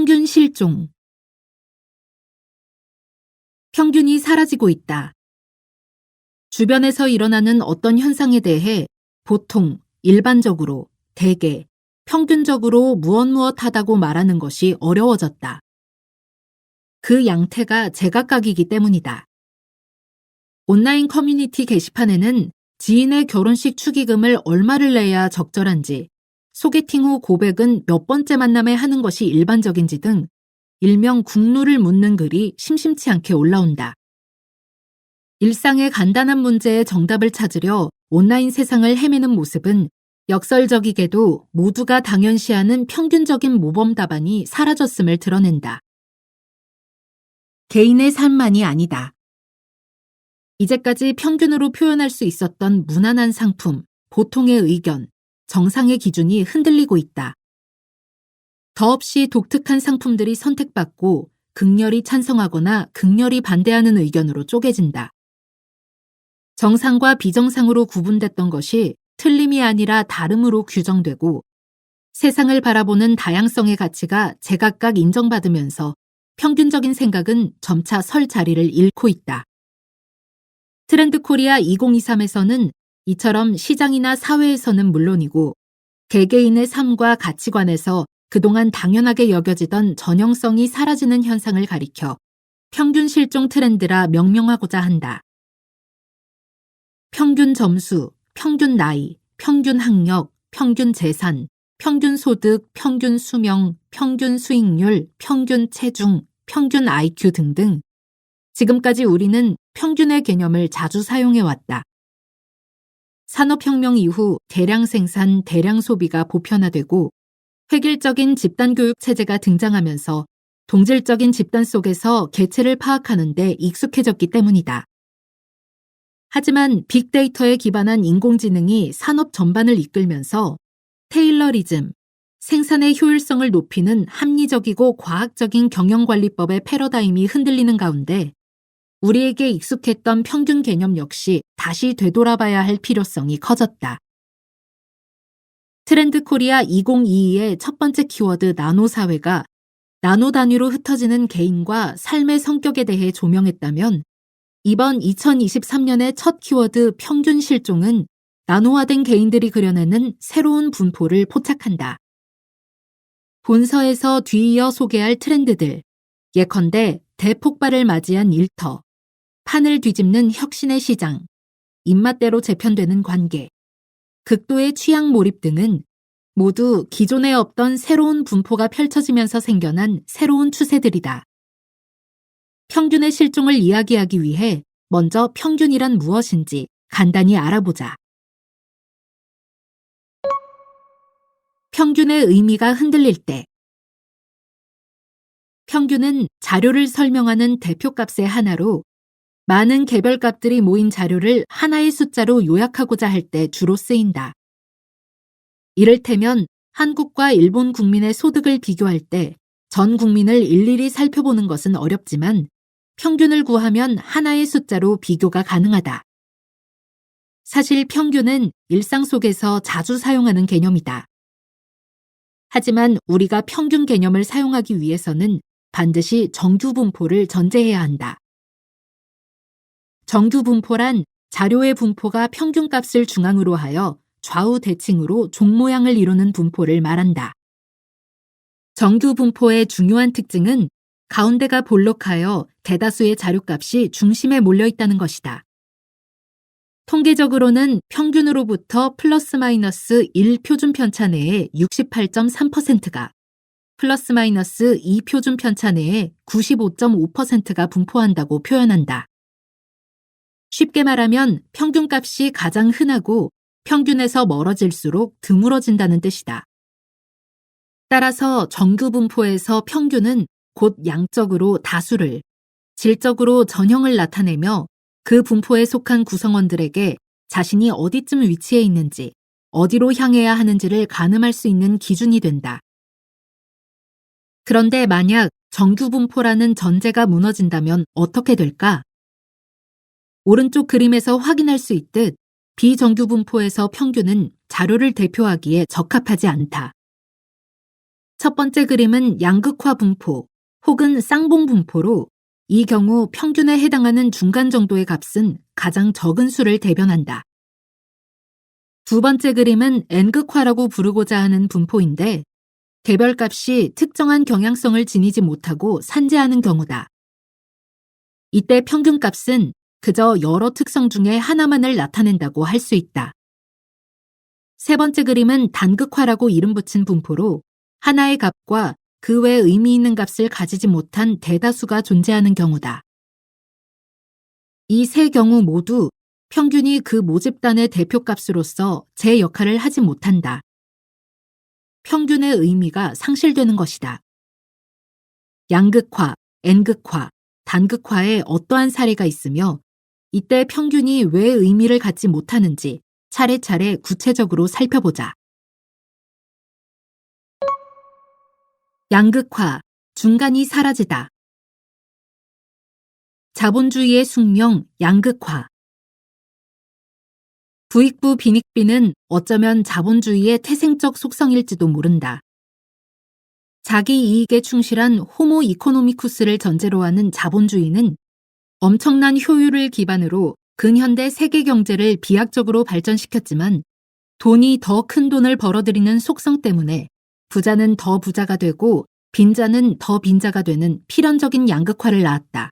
평균 실종 평균이 사라지고 있다. 주변에서 일어나는 어떤 현상에 대해 보통, 일반적으로, 대개, 평균적으로 무엇 무엇하다고 말하는 것이 어려워졌다. 그 양태가 제각각이기 때문이다. 온라인 커뮤니티 게시판에는 지인의 결혼식 축의금을 얼마를 내야 적절한지, 소개팅 후 고백은 몇 번째 만남에 하는 것이 일반적인지 등 일명 국루를 묻는 글이 심심치 않게 올라온다. 일상의 간단한 문제의 정답을 찾으려 온라인 세상을 헤매는 모습은 역설적이게도 모두가 당연시하는 평균적인 모범 답안이 사라졌음을 드러낸다. 개인의 삶만이 아니다. 이제까지 평균으로 표현할 수 있었던 무난한 상품, 보통의 의견, 정상의 기준이 흔들리고 있다. 더없이 독특한 상품들이 선택받고 극렬히 찬성하거나 극렬히 반대하는 의견으로 쪼개진다. 정상과 비정상으로 구분됐던 것이 틀림이 아니라 다름으로 규정되고 세상을 바라보는 다양성의 가치가 제각각 인정받으면서 평균적인 생각은 점차 설 자리를 잃고 있다. 트렌드 코리아 2023에서는 이처럼 시장이나 사회에서는 물론이고 개개인의 삶과 가치관에서 그동안 당연하게 여겨지던 전형성이 사라지는 현상을 가리켜 평균 실종 트렌드라 명명하고자 한다. 평균 점수, 평균 나이, 평균 학력, 평균 재산, 평균 소득, 평균 수명, 평균 수익률, 평균 체중, 평균 IQ 등등 지금까지 우리는 평균의 개념을 자주 사용해왔다. 산업혁명 이후 대량 생산, 대량 소비가 보편화되고 획일적인 집단 교육 체제가 등장하면서 동질적인 집단 속에서 개체를 파악하는 데 익숙해졌기 때문이다. 하지만 빅데이터에 기반한 인공지능이 산업 전반을 이끌면서 테일러리즘, 생산의 효율성을 높이는 합리적이고 과학적인 경영관리법의 패러다임이 흔들리는 가운데 우리에게 익숙했던 평균 개념 역시 다시 되돌아봐야 할 필요성이 커졌다. 트렌드 코리아 2022의 첫 번째 키워드 나노 사회가 나노 단위로 흩어지는 개인과 삶의 성격에 대해 조명했다면 이번 2023년의 첫 키워드 평균 실종은 나노화된 개인들이 그려내는 새로운 분포를 포착한다. 본서에서 뒤이어 소개할 트렌드들, 예컨대 대폭발을 맞이한 일터, 판을 뒤집는 혁신의 시장, 입맛대로 재편되는 관계, 극도의 취향 몰입 등은 모두 기존에 없던 새로운 분포가 펼쳐지면서 생겨난 새로운 추세들이다. 평균의 실종을 이야기하기 위해 먼저 평균이란 무엇인지 간단히 알아보자. 평균의 의미가 흔들릴 때 평균은 자료를 설명하는 대표값의 하나로 많은 개별값들이 모인 자료를 하나의 숫자로 요약하고자 할 때 주로 쓰인다. 이를테면 한국과 일본 국민의 소득을 비교할 때 전 국민을 일일이 살펴보는 것은 어렵지만 평균을 구하면 하나의 숫자로 비교가 가능하다. 사실 평균은 일상 속에서 자주 사용하는 개념이다. 하지만 우리가 평균 개념을 사용하기 위해서는 반드시 정규 분포를 전제해야 한다. 정규 분포란 자료의 분포가 평균값을 중앙으로 하여 좌우 대칭으로 종 모양을 이루는 분포를 말한다. 정규 분포의 중요한 특징은 가운데가 볼록하여 대다수의 자료값이 중심에 몰려 있다는 것이다. 통계적으로는 평균으로부터 플러스 마이너스 1 표준 편차 내에 68.3%가 플러스 마이너스 2 표준 편차 내에 95.5%가 분포한다고 표현한다. 쉽게 말하면 평균값이 가장 흔하고 평균에서 멀어질수록 드물어진다는 뜻이다. 따라서 정규 분포에서 평균은 곧 양적으로 다수를, 질적으로 전형을 나타내며 그 분포에 속한 구성원들에게 자신이 어디쯤 위치해 있는지, 어디로 향해야 하는지를 가늠할 수 있는 기준이 된다. 그런데 만약 정규 분포라는 전제가 무너진다면 어떻게 될까? 오른쪽 그림에서 확인할 수 있듯 비정규 분포에서 평균은 자료를 대표하기에 적합하지 않다. 첫 번째 그림은 양극화 분포 혹은 쌍봉 분포로 이 경우 평균에 해당하는 중간 정도의 값은 가장 적은 수를 대변한다. 두 번째 그림은 N극화라고 부르고자 하는 분포인데 개별 값이 특정한 경향성을 지니지 못하고 산재하는 경우다. 이때 평균 값은 그저 여러 특성 중에 하나만을 나타낸다고 할 수 있다. 세 번째 그림은 단극화라고 이름 붙인 분포로 하나의 값과 그 외 의미 있는 값을 가지지 못한 대다수가 존재하는 경우다. 이 세 경우 모두 평균이 그 모집단의 대표값으로서 제 역할을 하지 못한다. 평균의 의미가 상실되는 것이다. 양극화, N극화, 단극화에 어떠한 사례가 있으며 이때 평균이 왜 의미를 갖지 못하는지 차례차례 구체적으로 살펴보자. 양극화, 중간이 사라지다. 자본주의의 숙명, 양극화. 부익부 빈익빈은 어쩌면 자본주의의 태생적 속성일지도 모른다. 자기 이익에 충실한 호모 이코노미쿠스를 전제로 하는 자본주의는 엄청난 효율을 기반으로 근현대 세계 경제를 비약적으로 발전시켰지만 돈이 더 큰 돈을 벌어들이는 속성 때문에 부자는 더 부자가 되고 빈자는 더 빈자가 되는 필연적인 양극화를 낳았다.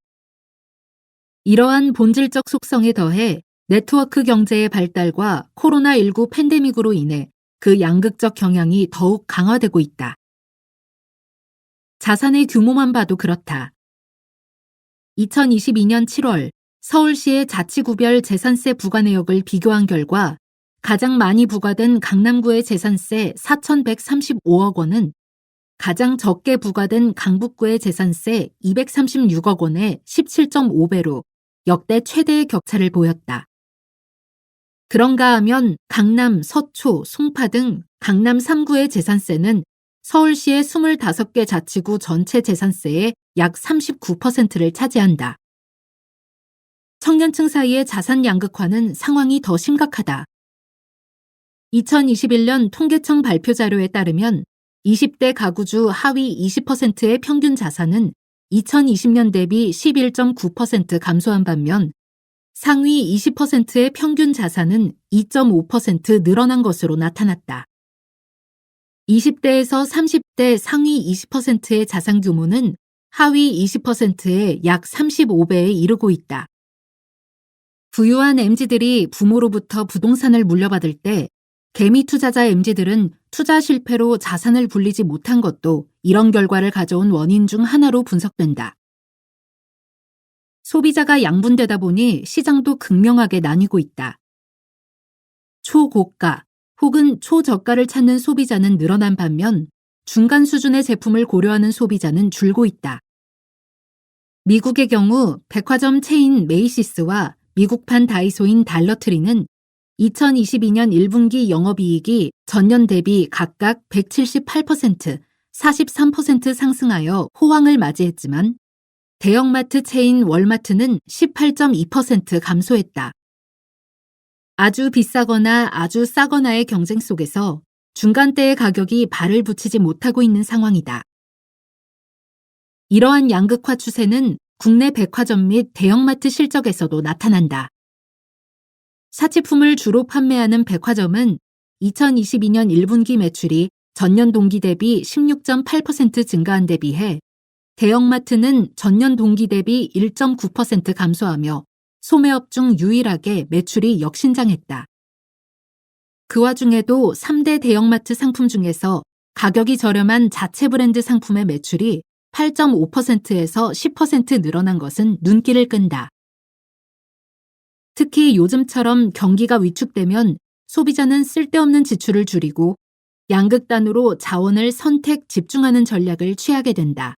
이러한 본질적 속성에 더해 네트워크 경제의 발달과 코로나19 팬데믹으로 인해 그 양극적 경향이 더욱 강화되고 있다. 자산의 규모만 봐도 그렇다. 2022년 7월 서울시의 자치구별 재산세 부과 내역을 비교한 결과 가장 많이 부과된 강남구의 재산세 4,135억 원은 가장 적게 부과된 강북구의 재산세 236억 원의 17.5배로 역대 최대의 격차를 보였다. 그런가 하면 강남, 서초, 송파 등 강남 3구의 재산세는 서울시의 25개 자치구 전체 재산세의 약 39%를 차지한다. 청년층 사이의 자산 양극화는 상황이 더 심각하다. 2021년 통계청 발표 자료에 따르면 20대 가구주 하위 20%의 평균 자산은 2020년 대비 11.9% 감소한 반면 상위 20%의 평균 자산은 2.5% 늘어난 것으로 나타났다. 20대에서 30대 상위 20%의 자산 규모는 하위 20%의 약 35배에 이르고 있다. 부유한 MZ들이 부모로부터 부동산을 물려받을 때 개미 투자자 MZ들은 투자 실패로 자산을 불리지 못한 것도 이런 결과를 가져온 원인 중 하나로 분석된다. 소비자가 양분되다 보니 시장도 극명하게 나뉘고 있다. 초고가 혹은 초저가를 찾는 소비자는 늘어난 반면 중간 수준의 제품을 고려하는 소비자는 줄고 있다. 미국의 경우 백화점 체인 메이시스와 미국판 다이소인 달러트리는 2022년 1분기 영업이익이 전년 대비 각각 178%, 43% 상승하여 호황을 맞이했지만 대형마트 체인 월마트는 18.2% 감소했다. 아주 비싸거나 아주 싸거나의 경쟁 속에서 중간대의 가격이 발을 붙이지 못하고 있는 상황이다. 이러한 양극화 추세는 국내 백화점 및 대형마트 실적에서도 나타난다. 사치품을 주로 판매하는 백화점은 2022년 1분기 매출이 전년 동기 대비 16.8% 증가한 데 비해 대형마트는 전년 동기 대비 1.9% 감소하며 소매업 중 유일하게 매출이 역신장했다. 그 와중에도 3대 대형마트 상품 중에서 가격이 저렴한 자체 브랜드 상품의 매출이 8.5%에서 10% 늘어난 것은 눈길을 끈다. 특히 요즘처럼 경기가 위축되면 소비자는 쓸데없는 지출을 줄이고 양극단으로 자원을 선택 집중하는 전략을 취하게 된다.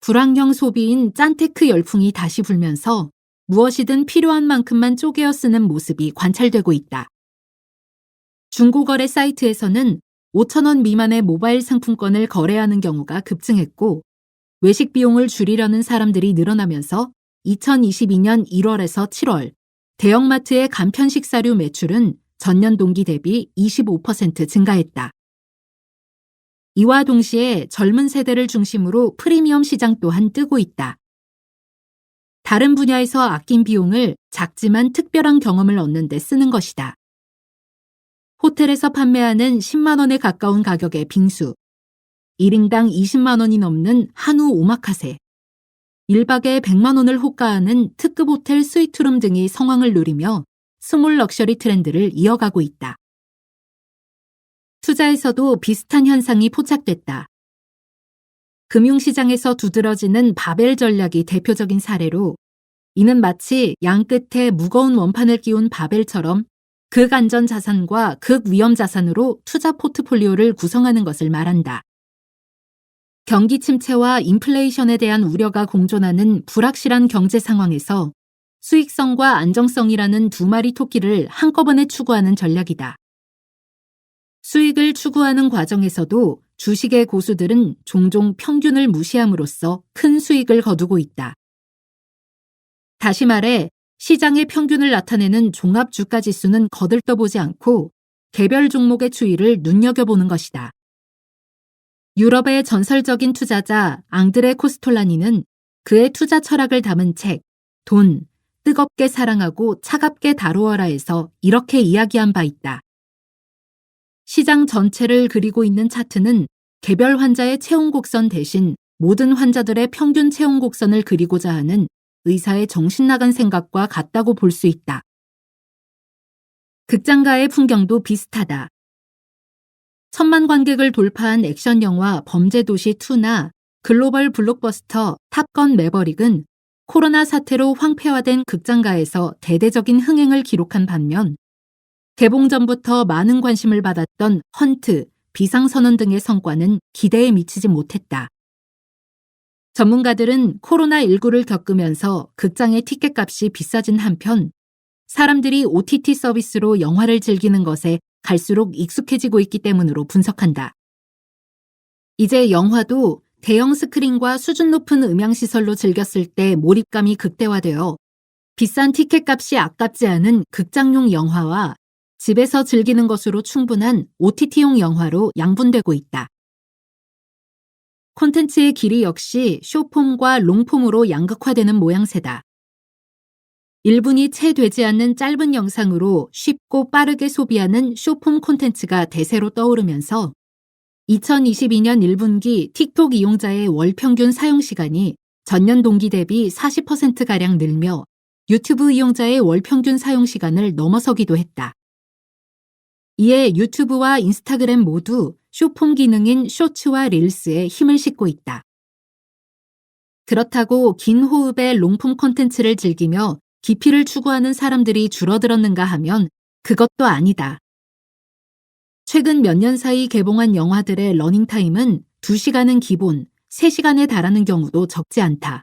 불황형 소비인 짠테크 열풍이 다시 불면서 무엇이든 필요한 만큼만 쪼개어 쓰는 모습이 관찰되고 있다. 중고거래 사이트에서는 5천원 미만의 모바일 상품권을 거래하는 경우가 급증했고 외식 비용을 줄이려는 사람들이 늘어나면서 2022년 1월에서 7월 대형마트의 간편 식사류 매출은 전년 동기 대비 25% 증가했다. 이와 동시에 젊은 세대를 중심으로 프리미엄 시장 또한 뜨고 있다. 다른 분야에서 아낀 비용을 작지만 특별한 경험을 얻는 데 쓰는 것이다. 호텔에서 판매하는 10만원에 가까운 가격의 빙수, 1인당 20만원이 넘는 한우 오마카세, 1박에 100만원을 호가하는 특급 호텔 스위트룸 등이 성황을 누리며 스몰 럭셔리 트렌드를 이어가고 있다. 투자에서도 비슷한 현상이 포착됐다. 금융시장에서 두드러지는 바벨 전략이 대표적인 사례로 이는 마치 양 끝에 무거운 원판을 끼운 바벨처럼 극안전 자산과 극위험 자산으로 투자 포트폴리오를 구성하는 것을 말한다. 경기 침체와 인플레이션에 대한 우려가 공존하는 불확실한 경제 상황에서 수익성과 안정성이라는 두 마리 토끼를 한꺼번에 추구하는 전략이다. 수익을 추구하는 과정에서도 주식의 고수들은 종종 평균을 무시함으로써 큰 수익을 거두고 있다. 다시 말해 시장의 평균을 나타내는 종합 주가 지수는 거들떠보지 않고 개별 종목의 추이를 눈여겨보는 것이다. 유럽의 전설적인 투자자 앙드레 코스톨라니는 그의 투자 철학을 담은 책, 돈, 뜨겁게 사랑하고 차갑게 다루어라에서 이렇게 이야기한 바 있다. 시장 전체를 그리고 있는 차트는 개별 환자의 체온 곡선 대신 모든 환자들의 평균 체온 곡선을 그리고자 하는 의사의 정신 나간 생각과 같다고 볼 수 있다. 극장가의 풍경도 비슷하다. 천만 관객을 돌파한 액션 영화 범죄도시 2나 글로벌 블록버스터 탑건 매버릭은 코로나 사태로 황폐화된 극장가에서 대대적인 흥행을 기록한 반면 개봉 전부터 많은 관심을 받았던 헌트, 비상선언 등의 성과는 기대에 미치지 못했다. 전문가들은 코로나19를 겪으면서 극장의 티켓값이 비싸진 한편 사람들이 OTT 서비스로 영화를 즐기는 것에 갈수록 익숙해지고 있기 때문으로 분석한다. 이제 영화도 대형 스크린과 수준 높은 음향시설로 즐겼을 때 몰입감이 극대화되어 비싼 티켓 값이 아깝지 않은 극장용 영화와 집에서 즐기는 것으로 충분한 OTT용 영화로 양분되고 있다. 콘텐츠의 길이 역시 쇼폼과 롱폼으로 양극화되는 모양새다. 1분이 채 되지 않는 짧은 영상으로 쉽고 빠르게 소비하는 쇼폼 콘텐츠가 대세로 떠오르면서 2022년 1분기 틱톡 이용자의 월 평균 사용 시간이 전년 동기 대비 40%가량 늘며 유튜브 이용자의 월 평균 사용 시간을 넘어서기도 했다. 이에 유튜브와 인스타그램 모두 쇼폼 기능인 쇼츠와 릴스에 힘을 싣고 있다. 그렇다고 긴 호흡의 롱폼 콘텐츠를 즐기며 깊이를 추구하는 사람들이 줄어들었는가 하면 그것도 아니다. 최근 몇 년 사이 개봉한 영화들의 러닝타임은 2시간은 기본, 3시간에 달하는 경우도 적지 않다.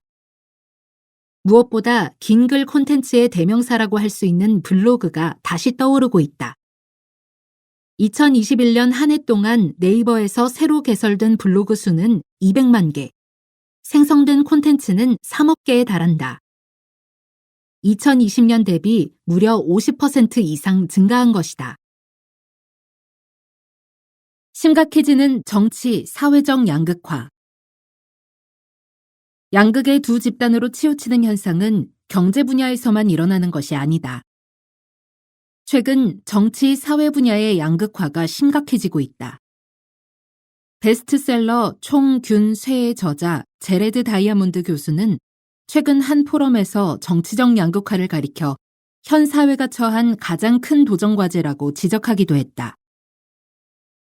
무엇보다 긴 글 콘텐츠의 대명사라고 할 수 있는 블로그가 다시 떠오르고 있다. 2021년 한 해 동안 네이버에서 새로 개설된 블로그 수는 200만 개, 생성된 콘텐츠는 3억 개에 달한다. 2020년 대비 무려 50% 이상 증가한 것이다. 심각해지는 정치, 사회적 양극화. 양극의 두 집단으로 치우치는 현상은 경제 분야에서만 일어나는 것이 아니다. 최근 정치, 사회 분야의 양극화가 심각해지고 있다. 베스트셀러 총균 쇠의 저자 제레드 다이아몬드 교수는 최근 한 포럼에서 정치적 양극화를 가리켜 현 사회가 처한 가장 큰 도전 과제라고 지적하기도 했다.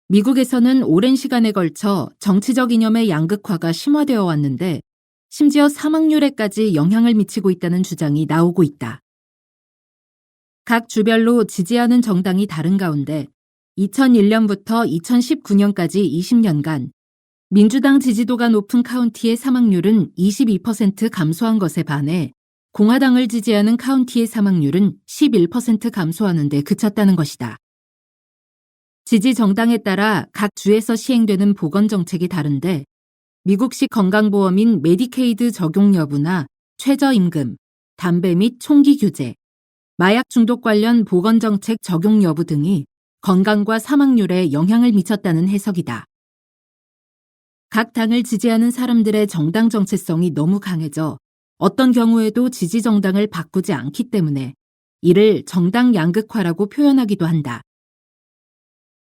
미국에서는 오랜 시간에 걸쳐 정치적 이념의 양극화가 심화되어 왔는데 심지어 사망률에까지 영향을 미치고 있다는 주장이 나오고 있다. 각 주별로 지지하는 정당이 다른 가운데 2001년부터 2019년까지 20년간 민주당 지지도가 높은 카운티의 사망률은 22% 감소한 것에 반해 공화당을 지지하는 카운티의 사망률은 11% 감소하는 데 그쳤다는 것이다. 지지 정당에 따라 각 주에서 시행되는 보건 정책이 다른데 미국식 건강보험인 메디케이드 적용 여부나 최저임금, 담배 및 총기 규제, 마약 중독 관련 보건 정책 적용 여부 등이 건강과 사망률에 영향을 미쳤다는 해석이다. 각 당을 지지하는 사람들의 정당 정체성이 너무 강해져 어떤 경우에도 지지 정당을 바꾸지 않기 때문에 이를 정당 양극화라고 표현하기도 한다.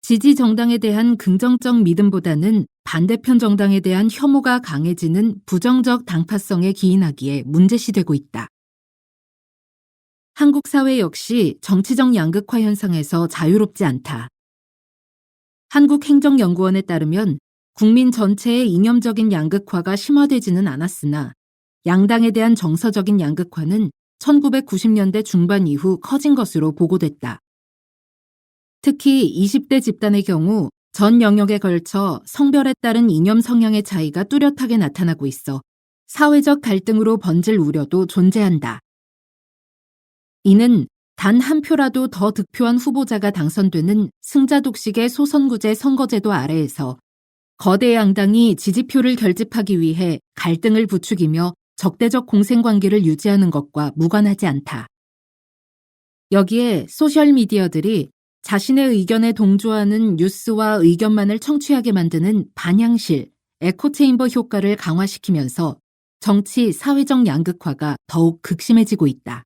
지지 정당에 대한 긍정적 믿음보다는 반대편 정당에 대한 혐오가 강해지는 부정적 당파성에 기인하기에 문제시되고 있다. 한국 사회 역시 정치적 양극화 현상에서 자유롭지 않다. 한국행정연구원에 따르면 국민 전체의 이념적인 양극화가 심화되지는 않았으나 양당에 대한 정서적인 양극화는 1990년대 중반 이후 커진 것으로 보고됐다. 특히 20대 집단의 경우 전 영역에 걸쳐 성별에 따른 이념 성향의 차이가 뚜렷하게 나타나고 있어 사회적 갈등으로 번질 우려도 존재한다. 이는 단 한 표라도 더 득표한 후보자가 당선되는 승자 독식의 소선구제 선거제도 아래에서 거대 양당이 지지표를 결집하기 위해 갈등을 부추기며 적대적 공생관계를 유지하는 것과 무관하지 않다. 여기에 소셜미디어들이 자신의 의견에 동조하는 뉴스와 의견만을 청취하게 만드는 반향실, 에코체인버 효과를 강화시키면서 정치, 사회적 양극화가 더욱 극심해지고 있다.